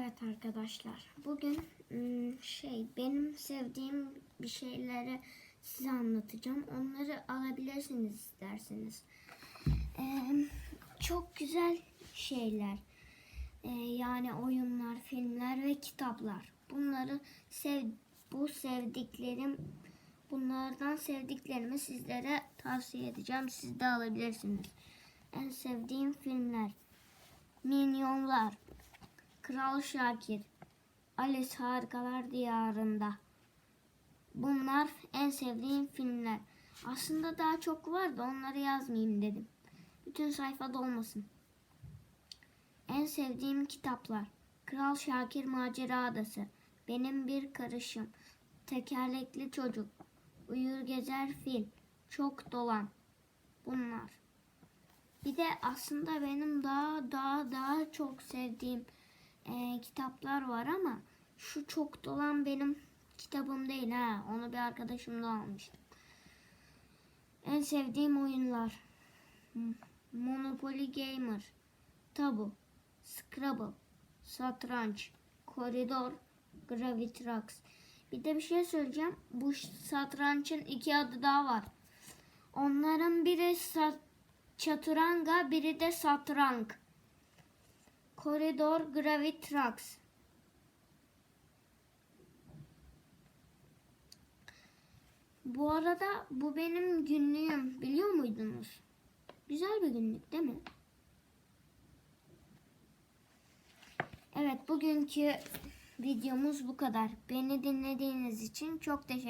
Evet arkadaşlar. Bugün ım, şey benim sevdiğim bir şeyleri size anlatacağım. Onları alabilirsiniz isterseniz. Ee, çok güzel şeyler. Ee, yani oyunlar, filmler ve kitaplar. Bunları sev bu sevdiklerim bunlardan sevdiklerimi sizlere tavsiye edeceğim. Siz de alabilirsiniz. En sevdiğim filmler. Kral Şakir, Alice Harikalar Diyarında. Bunlar en sevdiğim filmler. Aslında daha çok var da onları yazmayayım dedim. Bütün sayfada olmasın. En sevdiğim kitaplar. Kral Şakir Macera Adası, Benim Bir Karışım, Tekerlekli Çocuk, Uyur Gezer Fil, Çok Dolan. Bunlar. Bir de aslında benim daha daha daha çok sevdiğim e, kitaplar var ama şu çok dolan benim kitabım değil ha. Onu bir arkadaşımdan almıştım. En sevdiğim oyunlar. Monopoly Gamer, Tabu, Scrabble, Satranç, Koridor, Gravitrax. Bir de bir şey söyleyeceğim. Bu satrançın iki adı daha var. Onların biri sat Çaturanga, biri de Satrank. Koridor Gravitrax. Bu arada bu benim günlüğüm. Biliyor muydunuz? Güzel bir günlük değil mi? Evet bugünkü videomuz bu kadar. Beni dinlediğiniz için çok teşekkür